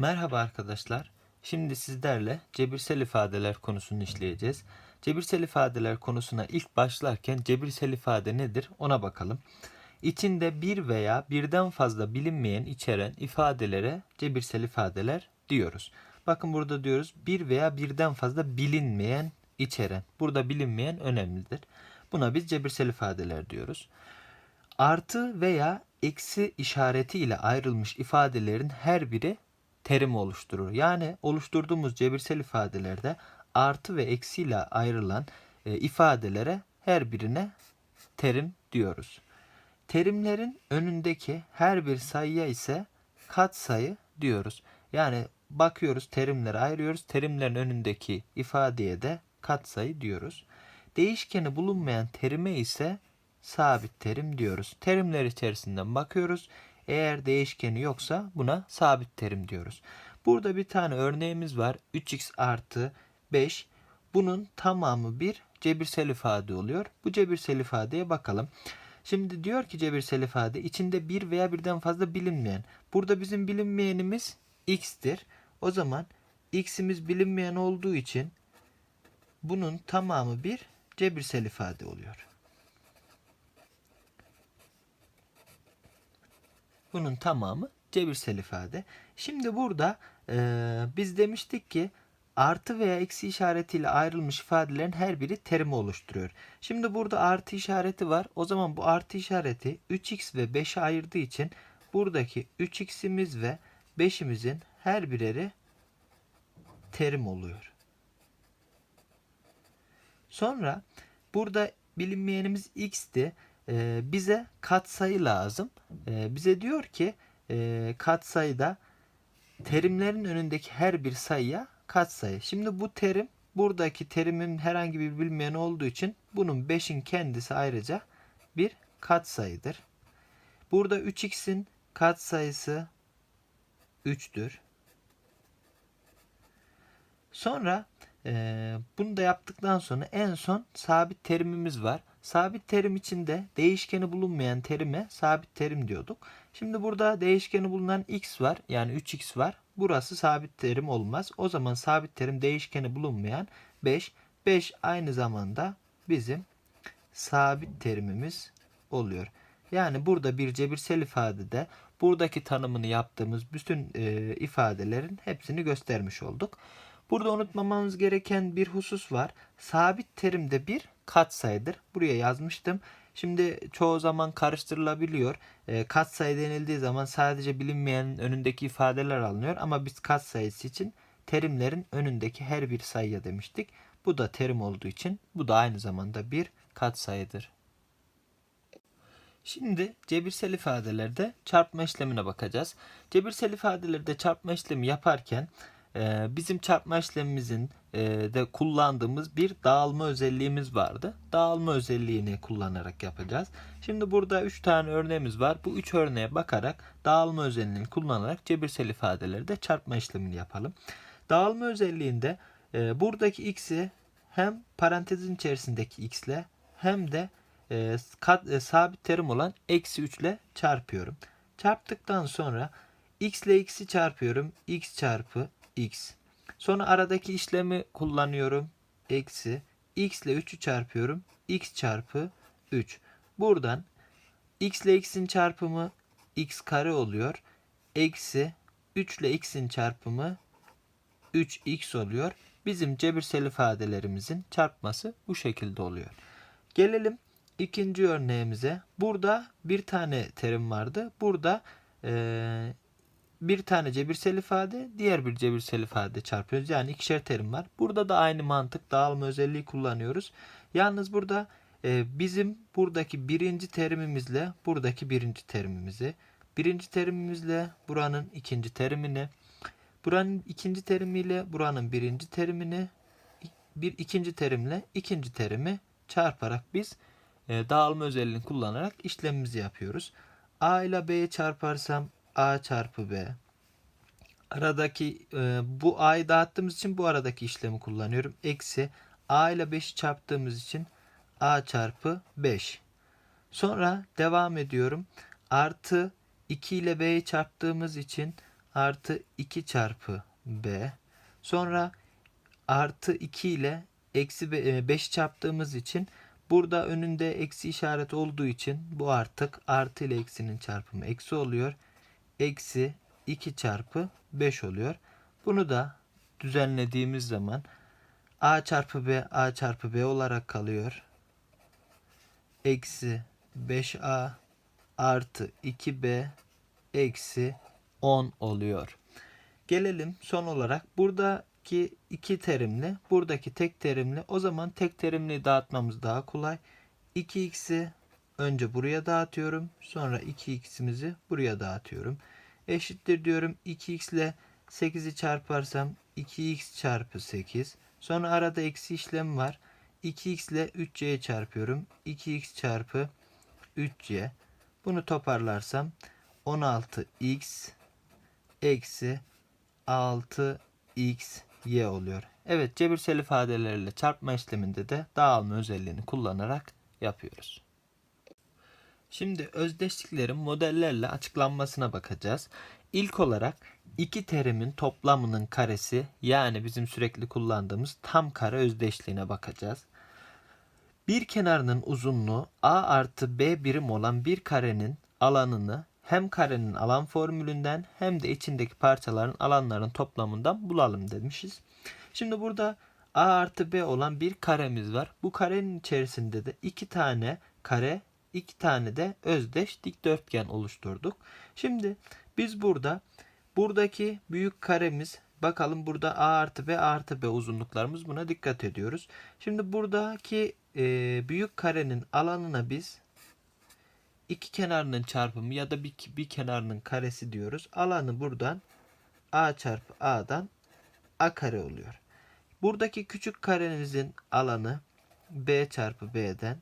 Merhaba arkadaşlar. Şimdi sizlerle cebirsel ifadeler konusunu işleyeceğiz. Cebirsel ifadeler konusuna ilk başlarken cebirsel ifade nedir ona bakalım. İçinde bir veya birden fazla bilinmeyen içeren ifadelere cebirsel ifadeler diyoruz. Bakın burada diyoruz bir veya birden fazla bilinmeyen içeren. Burada bilinmeyen önemlidir. Buna biz cebirsel ifadeler diyoruz. Artı veya eksi işareti ile ayrılmış ifadelerin her biri terim oluşturur. Yani oluşturduğumuz cebirsel ifadelerde artı ve eksi ile ayrılan e, ifadelere her birine terim diyoruz. Terimlerin önündeki her bir sayıya ise katsayı diyoruz. Yani bakıyoruz terimleri ayırıyoruz. Terimlerin önündeki ifadeye de katsayı diyoruz. Değişkeni bulunmayan terime ise sabit terim diyoruz. Terimler içerisinden bakıyoruz. Eğer değişkeni yoksa buna sabit terim diyoruz. Burada bir tane örneğimiz var. 3x artı 5. Bunun tamamı bir cebirsel ifade oluyor. Bu cebirsel ifadeye bakalım. Şimdi diyor ki cebirsel ifade içinde bir veya birden fazla bilinmeyen. Burada bizim bilinmeyenimiz x'tir. O zaman x'imiz bilinmeyen olduğu için bunun tamamı bir cebirsel ifade oluyor. Bunun tamamı cebirsel ifade. Şimdi burada e, biz demiştik ki artı veya eksi işaretiyle ayrılmış ifadelerin her biri terimi oluşturuyor. Şimdi burada artı işareti var. O zaman bu artı işareti 3x ve 5'e ayırdığı için buradaki 3x'imiz ve 5'imizin her bireri terim oluyor. Sonra burada bilinmeyenimiz x'ti. Ee, bize katsayı lazım. Ee, bize diyor ki e, katsayıda terimlerin önündeki her bir sayıya katsayı. Şimdi bu terim buradaki terimin herhangi bir bilmeyen olduğu için bunun 5'in kendisi ayrıca bir katsayıdır. Burada 3x'in katsayısı 3'tür. Sonra e, bunu da yaptıktan sonra en son sabit terimimiz var. Sabit terim içinde değişkeni bulunmayan terime sabit terim diyorduk. Şimdi burada değişkeni bulunan x var. Yani 3x var. Burası sabit terim olmaz. O zaman sabit terim değişkeni bulunmayan 5. 5 aynı zamanda bizim sabit terimimiz oluyor. Yani burada bir cebirsel ifadede buradaki tanımını yaptığımız bütün e, ifadelerin hepsini göstermiş olduk. Burada unutmamamız gereken bir husus var. Sabit terimde bir katsayıdır. Buraya yazmıştım. Şimdi çoğu zaman karıştırılabiliyor. E, katsayı denildiği zaman sadece bilinmeyenin önündeki ifadeler alınıyor. Ama biz katsayısı için terimlerin önündeki her bir sayıya demiştik. Bu da terim olduğu için bu da aynı zamanda bir katsayıdır. Şimdi cebirsel ifadelerde çarpma işlemine bakacağız. Cebirsel ifadelerde çarpma işlemi yaparken bizim çarpma işlemimizin e, de kullandığımız bir dağılma özelliğimiz vardı. Dağılma özelliğini kullanarak yapacağız. Şimdi burada 3 tane örneğimiz var. Bu 3 örneğe bakarak dağılma özelliğini kullanarak cebirsel ifadelerde çarpma işlemini yapalım. Dağılma özelliğinde e, buradaki x'i hem parantezin içerisindeki x ile hem de e, sabit terim olan eksi 3 ile çarpıyorum. Çarptıktan sonra x ile x'i çarpıyorum. x çarpı x. Sonra aradaki işlemi kullanıyorum. Eksi x ile 3'ü çarpıyorum. x çarpı 3. Buradan x ile x'in çarpımı x kare oluyor. Eksi 3 ile x'in çarpımı 3x oluyor. Bizim cebirsel ifadelerimizin çarpması bu şekilde oluyor. Gelelim ikinci örneğimize. Burada bir tane terim vardı. Burada bir tane cebirsel ifade, diğer bir cebirsel ifade çarpıyoruz. Yani ikişer terim var. Burada da aynı mantık dağılma özelliği kullanıyoruz. Yalnız burada e, bizim buradaki birinci terimimizle buradaki birinci terimimizi, birinci terimimizle buranın ikinci terimini, buranın ikinci terimiyle buranın birinci terimini, bir ikinci terimle ikinci terimi çarparak biz e, dağılma özelliğini kullanarak işlemimizi yapıyoruz. A ile B'ye çarparsam A çarpı B. Aradaki e, bu A'yı dağıttığımız için bu aradaki işlemi kullanıyorum. Eksi A ile 5'i çarptığımız için A çarpı 5. Sonra devam ediyorum. Artı 2 ile B'yi çarptığımız için artı 2 çarpı b. Sonra artı 2 ile eksi 5 çarptığımız için burada önünde eksi işareti olduğu için bu artık artı ile eksinin çarpımı eksi oluyor. Eksi 2 çarpı 5 oluyor. Bunu da düzenlediğimiz zaman a çarpı b a çarpı b olarak kalıyor. Eksi 5a artı 2b eksi 10 oluyor. Gelelim son olarak buradaki iki terimli, buradaki tek terimli. O zaman tek terimli dağıtmamız daha kolay. 2x'i önce buraya dağıtıyorum. Sonra 2x'imizi buraya dağıtıyorum. Eşittir diyorum. 2x ile 8'i çarparsam 2x çarpı 8. Sonra arada eksi işlem var. 2x ile 3y'ye çarpıyorum. 2x çarpı 3y. Bunu toparlarsam 16x eksi 6xy oluyor. Evet cebirsel ifadelerle çarpma işleminde de dağılma özelliğini kullanarak yapıyoruz. Şimdi özdeşliklerin modellerle açıklanmasına bakacağız. İlk olarak iki terimin toplamının karesi yani bizim sürekli kullandığımız tam kare özdeşliğine bakacağız. Bir kenarının uzunluğu a artı b birim olan bir karenin alanını hem karenin alan formülünden hem de içindeki parçaların alanların toplamından bulalım demişiz. Şimdi burada a artı b olan bir karemiz var. Bu karenin içerisinde de iki tane kare, iki tane de özdeş dikdörtgen oluşturduk. Şimdi biz burada buradaki büyük karemiz bakalım burada a artı b artı b uzunluklarımız buna dikkat ediyoruz. Şimdi buradaki e, büyük karenin alanına biz iki kenarının çarpımı ya da bir, bir kenarının karesi diyoruz. Alanı buradan a çarpı a'dan a kare oluyor. Buradaki küçük karenizin alanı b çarpı b'den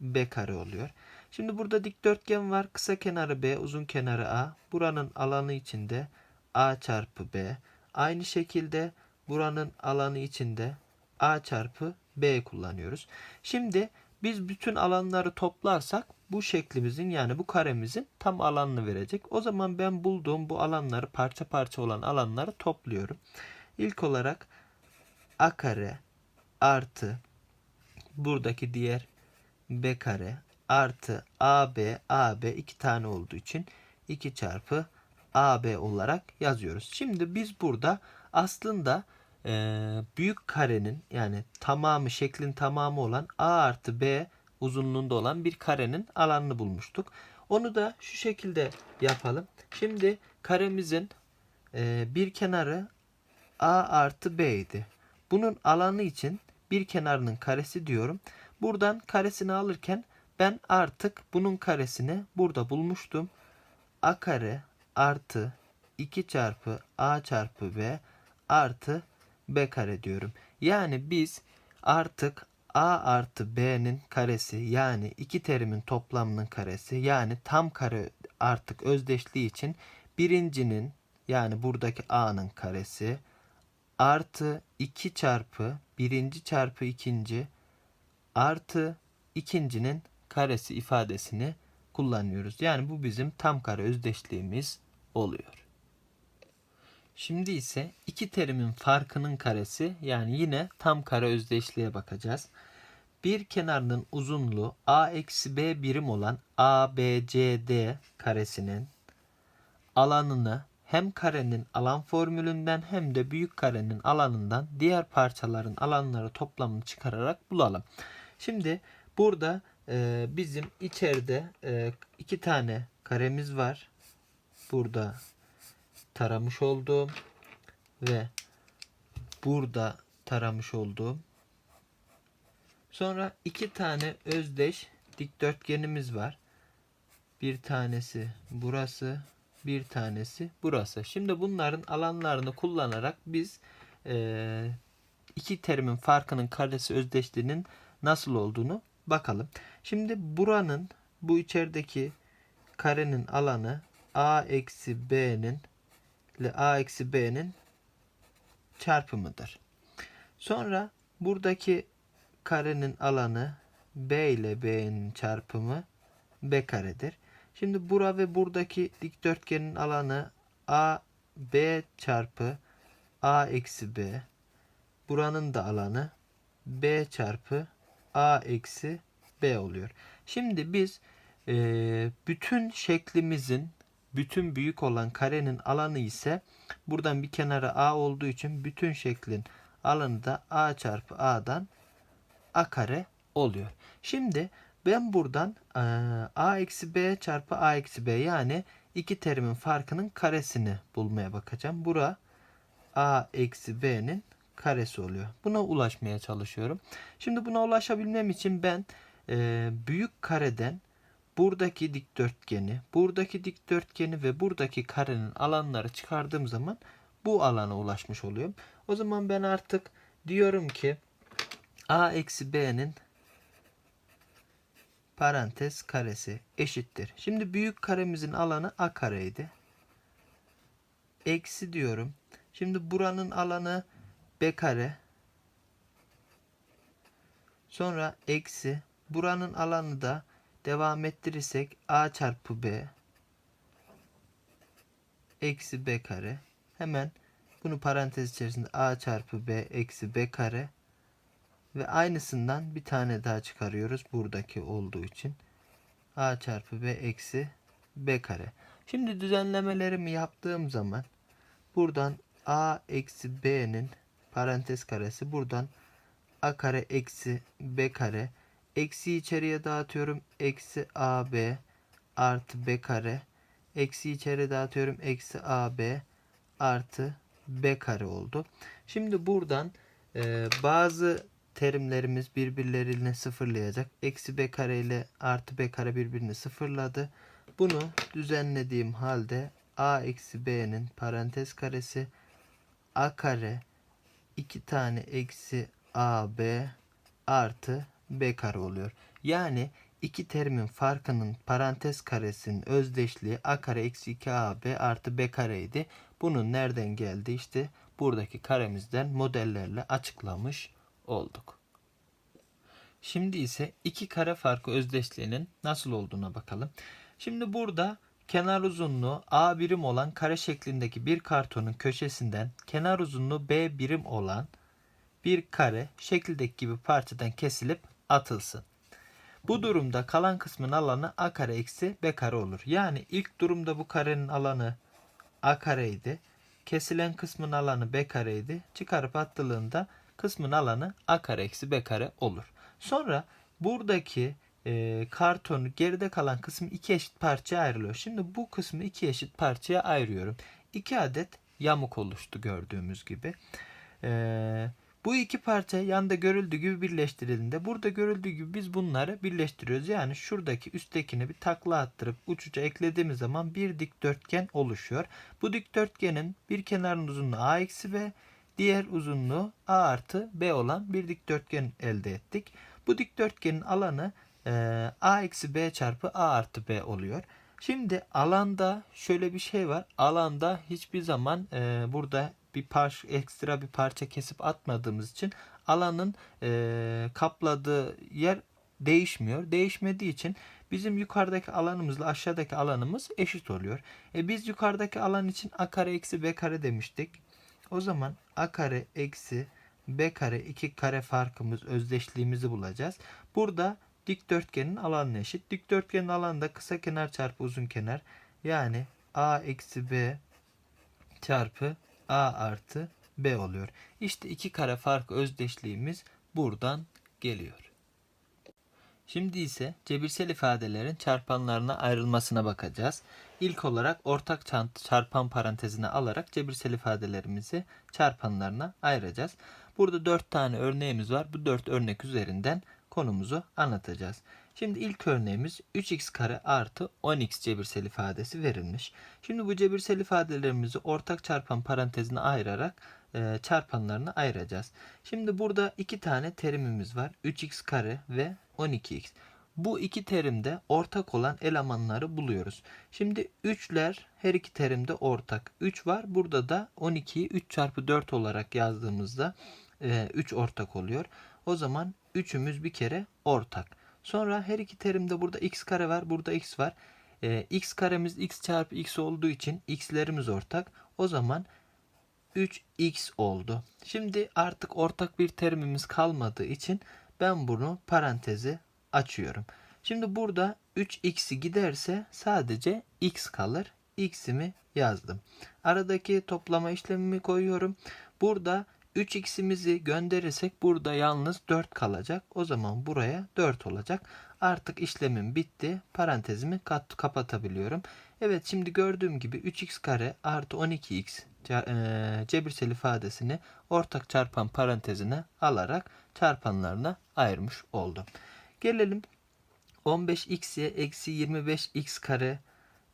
b kare oluyor. Şimdi burada dikdörtgen var. Kısa kenarı b, uzun kenarı a. Buranın alanı içinde a çarpı b. Aynı şekilde buranın alanı içinde a çarpı b kullanıyoruz. Şimdi biz bütün alanları toplarsak bu şeklimizin yani bu karemizin tam alanını verecek. O zaman ben bulduğum bu alanları parça parça olan alanları topluyorum. İlk olarak a kare artı buradaki diğer b kare artı ab ab iki tane olduğu için 2 çarpı ab olarak yazıyoruz. Şimdi biz burada aslında e, büyük karenin yani tamamı şeklin tamamı olan a artı b uzunluğunda olan bir karenin alanını bulmuştuk. Onu da şu şekilde yapalım. Şimdi karemizin e, bir kenarı a artı b idi. Bunun alanı için bir kenarının karesi diyorum. Buradan karesini alırken ben artık bunun karesini burada bulmuştum. a kare artı 2 çarpı a çarpı b artı b kare diyorum. Yani biz artık a artı b'nin karesi yani iki terimin toplamının karesi yani tam kare artık özdeşliği için birincinin yani buradaki a'nın karesi artı 2 çarpı birinci çarpı ikinci artı ikincinin karesi ifadesini kullanıyoruz. Yani bu bizim tam kare özdeşliğimiz oluyor. Şimdi ise iki terimin farkının karesi yani yine tam kare özdeşliğe bakacağız. Bir kenarının uzunluğu a eksi b birim olan ABCD karesinin alanını hem karenin alan formülünden hem de büyük karenin alanından diğer parçaların alanları toplamını çıkararak bulalım. Şimdi burada e, bizim içeride e, iki tane karemiz var. Burada taramış olduğum ve burada taramış olduğum sonra iki tane özdeş dikdörtgenimiz var. Bir tanesi burası, bir tanesi burası. Şimdi bunların alanlarını kullanarak biz e, iki terimin farkının karesi özdeşliğinin nasıl olduğunu bakalım. Şimdi buranın bu içerideki karenin alanı a eksi b'nin ile a eksi b'nin çarpımıdır. Sonra buradaki karenin alanı b ile b'nin çarpımı b karedir. Şimdi bura ve buradaki dikdörtgenin alanı a b çarpı a eksi b. Buranın da alanı b çarpı a eksi b oluyor. Şimdi biz eee, bütün şeklimizin bütün büyük olan karenin alanı ise buradan bir kenara a olduğu için bütün şeklin alanı da a çarpı a'dan a kare oluyor. Şimdi ben buradan eee, a eksi b çarpı a eksi b yani iki terimin farkının karesini bulmaya bakacağım. Bura a eksi b'nin karesi oluyor. Buna ulaşmaya çalışıyorum. Şimdi buna ulaşabilmem için ben eee, büyük kareden buradaki dikdörtgeni, buradaki dikdörtgeni ve buradaki karenin alanları çıkardığım zaman bu alana ulaşmış oluyorum. O zaman ben artık diyorum ki a eksi b'nin parantez karesi eşittir. Şimdi büyük karemizin alanı a kareydi. Eksi diyorum. Şimdi buranın alanı b kare. Sonra eksi. Buranın alanı da devam ettirirsek a çarpı b eksi b kare. Hemen bunu parantez içerisinde a çarpı b eksi b kare ve aynısından bir tane daha çıkarıyoruz buradaki olduğu için. a çarpı b eksi b kare. Şimdi düzenlemelerimi yaptığım zaman buradan a eksi b'nin parantez karesi buradan a kare eksi b kare eksi içeriye dağıtıyorum eksi ab artı b kare eksi içeri dağıtıyorum eksi ab artı b kare oldu. Şimdi buradan e, bazı terimlerimiz birbirlerine sıfırlayacak. Eksi b kare ile artı b kare birbirini sıfırladı. Bunu düzenlediğim halde a eksi b'nin parantez karesi a kare 2 tane eksi ab artı b kare oluyor. Yani iki terimin farkının parantez karesinin özdeşliği a kare eksi 2 ab artı b kareydi. Bunun nereden geldi? İşte buradaki karemizden modellerle açıklamış olduk. Şimdi ise iki kare farkı özdeşliğinin nasıl olduğuna bakalım. Şimdi burada kenar uzunluğu a birim olan kare şeklindeki bir kartonun köşesinden kenar uzunluğu b birim olan bir kare şekildeki gibi parçadan kesilip atılsın. Bu durumda kalan kısmın alanı a kare eksi b kare olur. Yani ilk durumda bu karenin alanı a kareydi. Kesilen kısmın alanı b kareydi. Çıkarıp attığında kısmın alanı a kare eksi b kare olur. Sonra buradaki e, kartonu geride kalan kısım iki eşit parçaya ayrılıyor. Şimdi bu kısmı iki eşit parçaya ayırıyorum. İki adet yamuk oluştu gördüğümüz gibi. Eee bu iki parça yanda görüldüğü gibi birleştirildiğinde burada görüldüğü gibi biz bunları birleştiriyoruz. Yani şuradaki üsttekini bir takla attırıp uç uca eklediğimiz zaman bir dikdörtgen oluşuyor. Bu dikdörtgenin bir kenarın uzunluğu a eksi b, diğer uzunluğu a artı b olan bir dikdörtgen elde ettik. Bu dikdörtgenin alanı e, a eksi b çarpı a artı b oluyor. Şimdi alanda şöyle bir şey var. Alanda hiçbir zaman e, burada bir parça ekstra bir parça kesip atmadığımız için alanın e, kapladığı yer değişmiyor. Değişmediği için bizim yukarıdaki alanımızla aşağıdaki alanımız eşit oluyor. E biz yukarıdaki alan için a kare eksi b kare demiştik. O zaman a kare eksi b kare iki kare farkımız özdeşliğimizi bulacağız. Burada dikdörtgenin alanına eşit. Dikdörtgenin alanı da kısa kenar çarpı uzun kenar. Yani a eksi b çarpı a artı b oluyor. İşte iki kare fark özdeşliğimiz buradan geliyor. Şimdi ise cebirsel ifadelerin çarpanlarına ayrılmasına bakacağız. İlk olarak ortak çarpan parantezine alarak cebirsel ifadelerimizi çarpanlarına ayıracağız. Burada 4 tane örneğimiz var. Bu 4 örnek üzerinden konumuzu anlatacağız. Şimdi ilk örneğimiz 3x kare artı 10x cebirsel ifadesi verilmiş. Şimdi bu cebirsel ifadelerimizi ortak çarpan parantezine ayırarak e, çarpanlarına ayıracağız. Şimdi burada iki tane terimimiz var. 3x kare ve 12x. Bu iki terimde ortak olan elemanları buluyoruz. Şimdi 3'ler her iki terimde ortak. 3 var. Burada da 12'yi 3 çarpı 4 olarak yazdığımızda 3 e, ortak oluyor. O zaman 3'ümüz bir kere ortak. Sonra her iki terimde burada x kare var, burada x var. e, x karemiz x çarpı x olduğu için x'lerimiz ortak. O zaman 3x oldu. Şimdi artık ortak bir terimimiz kalmadığı için ben bunu parantezi açıyorum. Şimdi burada 3x'i giderse sadece x kalır. x'imi yazdım. Aradaki toplama işlemimi koyuyorum. Burada 3x'imizi gönderirsek burada yalnız 4 kalacak. O zaman buraya 4 olacak. Artık işlemim bitti. Parantezimi kat, kapatabiliyorum. Evet şimdi gördüğüm gibi 3x kare artı 12x ce- eee, cebirsel ifadesini ortak çarpan parantezine alarak çarpanlarına ayırmış oldum. Gelelim 15x'ye eksi 25x kare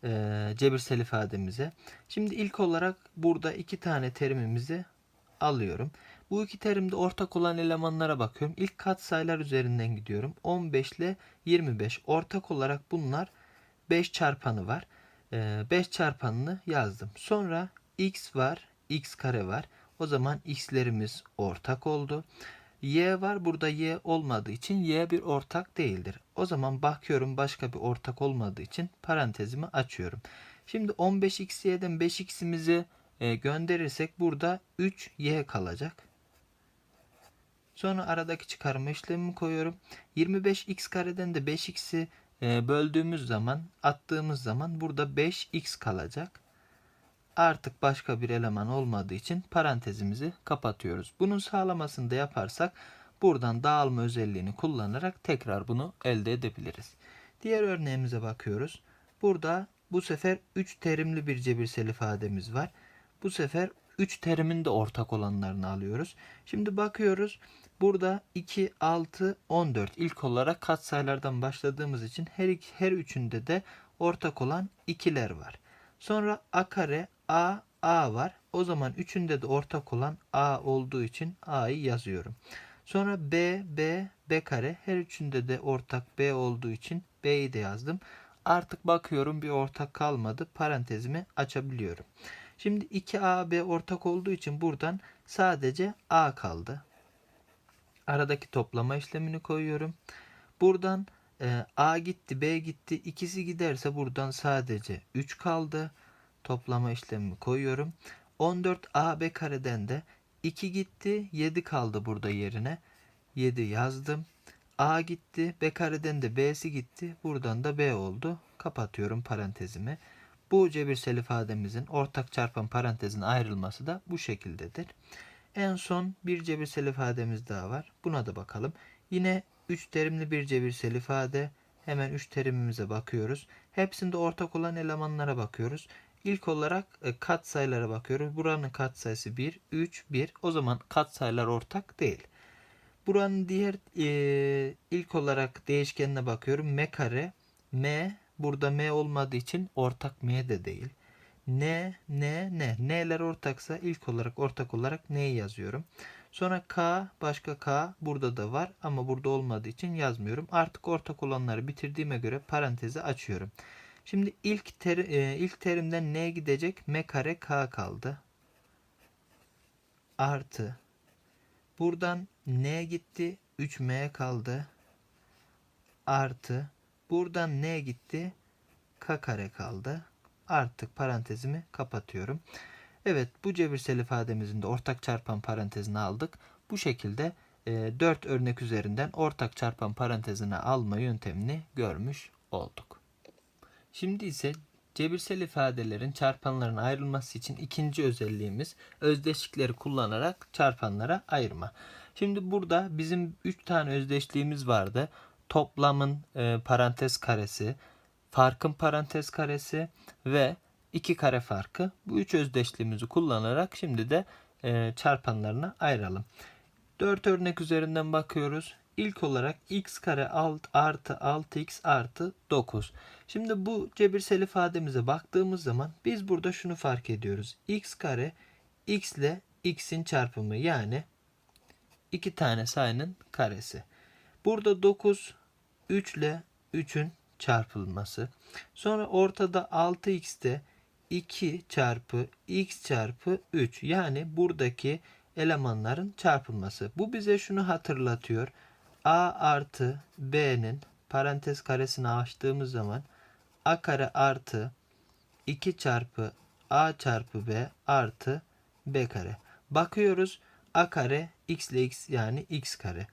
eee, cebirsel ifademize. Şimdi ilk olarak burada iki tane terimimizi alıyorum. Bu iki terimde ortak olan elemanlara bakıyorum. İlk katsayılar üzerinden gidiyorum. 15 ile 25 ortak olarak bunlar 5 çarpanı var. 5 çarpanını yazdım. Sonra x var, x kare var. O zaman x'lerimiz ortak oldu. Y var. Burada y olmadığı için y bir ortak değildir. O zaman bakıyorum başka bir ortak olmadığı için parantezimi açıyorum. Şimdi 15xy'den 5x'imizi e, gönderirsek burada 3y kalacak. Sonra aradaki çıkarma işlemimi koyuyorum. 25x kareden de 5x'i e, böldüğümüz zaman, attığımız zaman burada 5x kalacak. Artık başka bir eleman olmadığı için parantezimizi kapatıyoruz. Bunun sağlamasını da yaparsak buradan dağılma özelliğini kullanarak tekrar bunu elde edebiliriz. Diğer örneğimize bakıyoruz. Burada bu sefer 3 terimli bir cebirsel ifademiz var. Bu sefer 3 terimin de ortak olanlarını alıyoruz. Şimdi bakıyoruz. Burada 2, 6, 14 ilk olarak katsayılardan başladığımız için her, iki, her üçünde de ortak olan ikiler var. Sonra a kare, a, a var. O zaman üçünde de ortak olan a olduğu için a'yı yazıyorum. Sonra b, b, b kare. Her üçünde de ortak b olduğu için b'yi de yazdım. Artık bakıyorum bir ortak kalmadı. Parantezimi açabiliyorum. Şimdi 2AB ortak olduğu için buradan sadece A kaldı. Aradaki toplama işlemini koyuyorum. Buradan e, A gitti, B gitti. İkisi giderse buradan sadece 3 kaldı. Toplama işlemini koyuyorum. 14 AB kareden de 2 gitti, 7 kaldı burada yerine. 7 yazdım. A gitti, B kareden de B'si gitti. Buradan da B oldu. Kapatıyorum parantezimi. Bu cebirsel ifademizin ortak çarpan parantezin ayrılması da bu şekildedir. En son bir cebirsel ifademiz daha var. Buna da bakalım. Yine 3 terimli bir cebirsel ifade. Hemen 3 terimimize bakıyoruz. Hepsinde ortak olan elemanlara bakıyoruz. İlk olarak e, katsayılara bakıyoruz. Buranın katsayısı 1, 3, 1. O zaman katsayılar ortak değil. Buranın diğer e, ilk olarak değişkenine bakıyorum. M kare, M Burada M olmadığı için ortak M de değil. N, N, N. N'ler ortaksa ilk olarak ortak olarak N'yi yazıyorum. Sonra K, başka K burada da var ama burada olmadığı için yazmıyorum. Artık ortak olanları bitirdiğime göre parantezi açıyorum. Şimdi ilk ter, e, ilk terimden N gidecek M kare K kaldı. Artı. Buradan N gitti. 3M kaldı. Artı. Buradan n gitti? k kare kaldı. Artık parantezimi kapatıyorum. Evet bu cebirsel ifademizin de ortak çarpan parantezini aldık. Bu şekilde e, 4 örnek üzerinden ortak çarpan parantezine alma yöntemini görmüş olduk. Şimdi ise cebirsel ifadelerin çarpanların ayrılması için ikinci özelliğimiz özdeşlikleri kullanarak çarpanlara ayırma. Şimdi burada bizim 3 tane özdeşliğimiz vardı toplamın e, parantez karesi, farkın parantez karesi ve iki kare farkı. Bu üç özdeşliğimizi kullanarak şimdi de e, çarpanlarına ayıralım. 4 örnek üzerinden bakıyoruz. İlk olarak x kare alt artı 6x artı 9. Şimdi bu cebirsel ifademize baktığımız zaman biz burada şunu fark ediyoruz. x kare x ile x'in çarpımı yani iki tane sayının karesi. Burada 9 3 ile 3'ün çarpılması. Sonra ortada 6x'te 2 çarpı x çarpı 3 yani buradaki elemanların çarpılması. Bu bize şunu hatırlatıyor. a artı b'nin parantez karesini açtığımız zaman a kare artı 2 çarpı a çarpı b artı b kare. Bakıyoruz a kare x ile x yani x kare.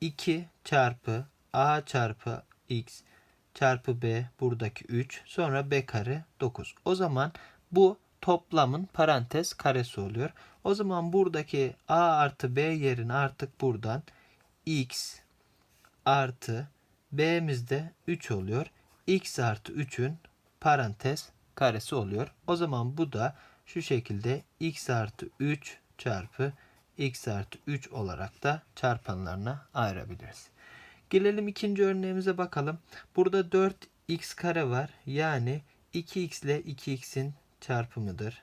2 çarpı a çarpı x çarpı b buradaki 3 sonra b kare 9. O zaman bu toplamın parantez karesi oluyor. O zaman buradaki a artı b yerine artık buradan x artı b'miz de 3 oluyor. x artı 3'ün parantez karesi oluyor. O zaman bu da şu şekilde x artı 3 çarpı x artı 3 olarak da çarpanlarına ayırabiliriz. Gelelim ikinci örneğimize bakalım. Burada 4x kare var. Yani 2x ile 2x'in çarpımıdır.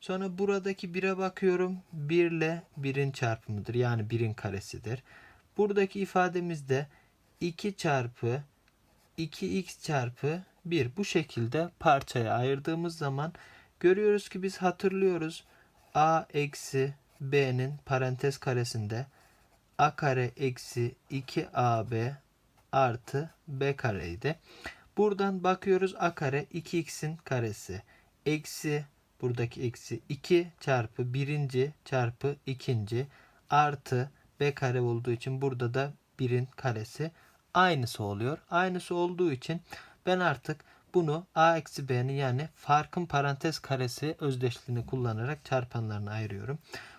Sonra buradaki 1'e bakıyorum. 1 ile 1'in çarpımıdır. Yani 1'in karesidir. Buradaki ifademizde 2 çarpı 2x çarpı 1 bu şekilde parçaya ayırdığımız zaman görüyoruz ki biz hatırlıyoruz. a eksi b'nin parantez karesinde a kare eksi 2ab artı b kareydi. Buradan bakıyoruz a kare 2x'in karesi eksi buradaki eksi 2 çarpı birinci çarpı ikinci artı b kare olduğu için burada da 1'in karesi aynısı oluyor. Aynısı olduğu için ben artık bunu a eksi b'nin yani farkın parantez karesi özdeşliğini kullanarak çarpanlarına ayırıyorum.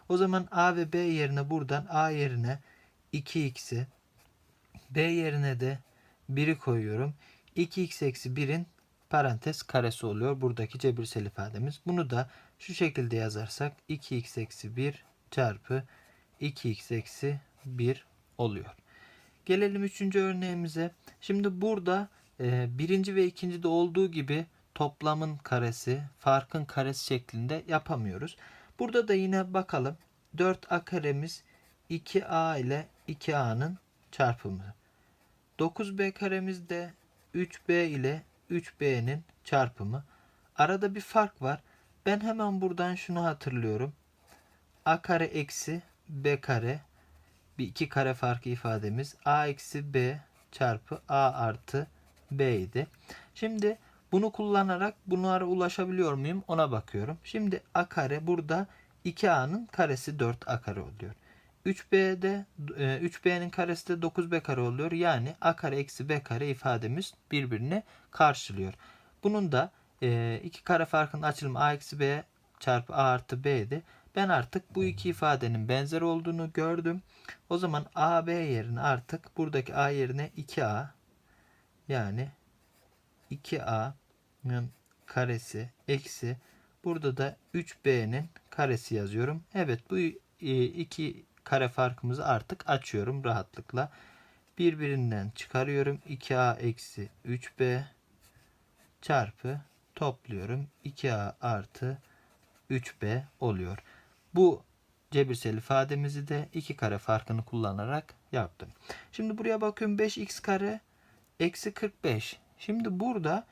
O zaman a ve b yerine buradan a yerine 2x'i b yerine de 1'i koyuyorum. 2x eksi 1'in parantez karesi oluyor. Buradaki cebirsel ifademiz. Bunu da şu şekilde yazarsak 2x eksi 1 çarpı 2x eksi 1 oluyor. Gelelim üçüncü örneğimize. Şimdi burada e, birinci ve ikinci de olduğu gibi toplamın karesi, farkın karesi şeklinde yapamıyoruz. Burada da yine bakalım. 4a karemiz 2a ile 2a'nın çarpımı. 9b karemiz de 3b ile 3b'nin çarpımı. Arada bir fark var. Ben hemen buradan şunu hatırlıyorum. a kare eksi b kare bir iki kare farkı ifademiz a eksi b çarpı a artı b idi. Şimdi bunu kullanarak bunlara ulaşabiliyor muyum ona bakıyorum. Şimdi a kare burada 2a'nın karesi 4a kare oluyor. 3b'de 3b'nin karesi de 9b kare oluyor. Yani a kare eksi b kare ifademiz birbirini karşılıyor. Bunun da e, iki kare farkının açılımı a eksi b çarpı a artı b'di. Ben artık bu iki ifadenin benzer olduğunu gördüm. O zaman a b yerine artık buradaki a yerine 2a yani 2a'nın karesi eksi burada da 3b'nin karesi yazıyorum. Evet bu e, iki kare farkımızı artık açıyorum rahatlıkla. Birbirinden çıkarıyorum. 2a eksi 3b çarpı topluyorum. 2a artı 3b oluyor. Bu cebirsel ifademizi de iki kare farkını kullanarak yaptım. Şimdi buraya bakıyorum 5x kare eksi 45. Şimdi burada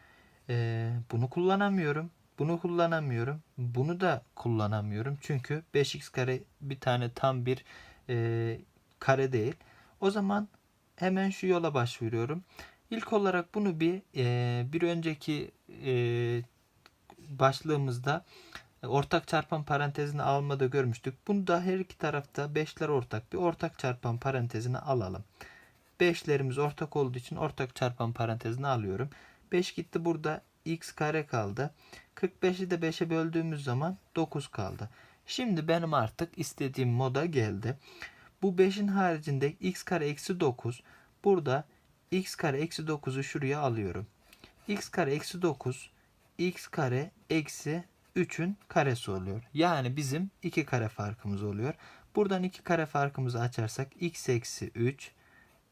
e, bunu kullanamıyorum. Bunu kullanamıyorum. Bunu da kullanamıyorum. Çünkü 5x kare bir tane tam bir e, kare değil. O zaman hemen şu yola başvuruyorum. İlk olarak bunu bir e, bir önceki e, başlığımızda ortak çarpan parantezini almada görmüştük. Bunu da her iki tarafta 5'ler ortak bir ortak çarpan parantezini alalım. 5'lerimiz ortak olduğu için ortak çarpan parantezini alıyorum. 5 gitti burada x kare kaldı. 45'i de 5'e böldüğümüz zaman 9 kaldı. Şimdi benim artık istediğim moda geldi. Bu 5'in haricinde x kare eksi 9. Burada x kare eksi 9'u şuraya alıyorum. x kare eksi 9 x kare eksi 3'ün karesi oluyor. Yani bizim 2 kare farkımız oluyor. Buradan 2 kare farkımızı açarsak x eksi 3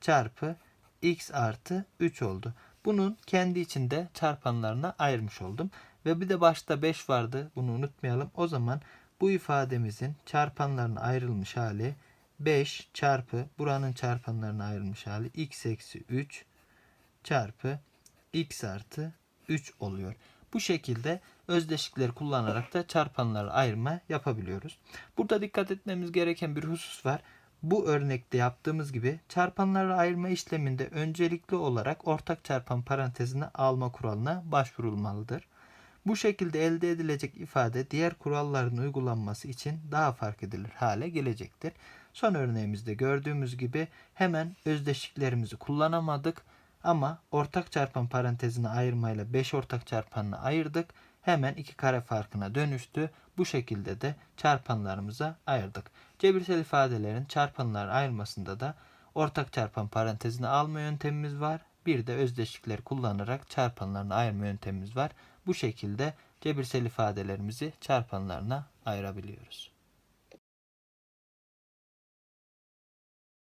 çarpı x artı 3 oldu. Bunun kendi içinde çarpanlarına ayırmış oldum. Ve bir de başta 5 vardı. Bunu unutmayalım. O zaman bu ifademizin çarpanlarına ayrılmış hali 5 çarpı buranın çarpanlarına ayrılmış hali x eksi 3 çarpı x artı 3 oluyor. Bu şekilde özdeşlikleri kullanarak da çarpanları ayırma yapabiliyoruz. Burada dikkat etmemiz gereken bir husus var. Bu örnekte yaptığımız gibi çarpanları ayırma işleminde öncelikli olarak ortak çarpan parantezine alma kuralına başvurulmalıdır. Bu şekilde elde edilecek ifade diğer kuralların uygulanması için daha fark edilir hale gelecektir. Son örneğimizde gördüğümüz gibi hemen özdeşliklerimizi kullanamadık ama ortak çarpan parantezine ayırmayla 5 ortak çarpanını ayırdık. Hemen iki kare farkına dönüştü. Bu şekilde de çarpanlarımıza ayırdık. Cebirsel ifadelerin çarpanlar ayırmasında da ortak çarpan parantezine alma yöntemimiz var. Bir de özdeşlikleri kullanarak çarpanlarını ayırma yöntemimiz var. Bu şekilde cebirsel ifadelerimizi çarpanlarına ayırabiliyoruz.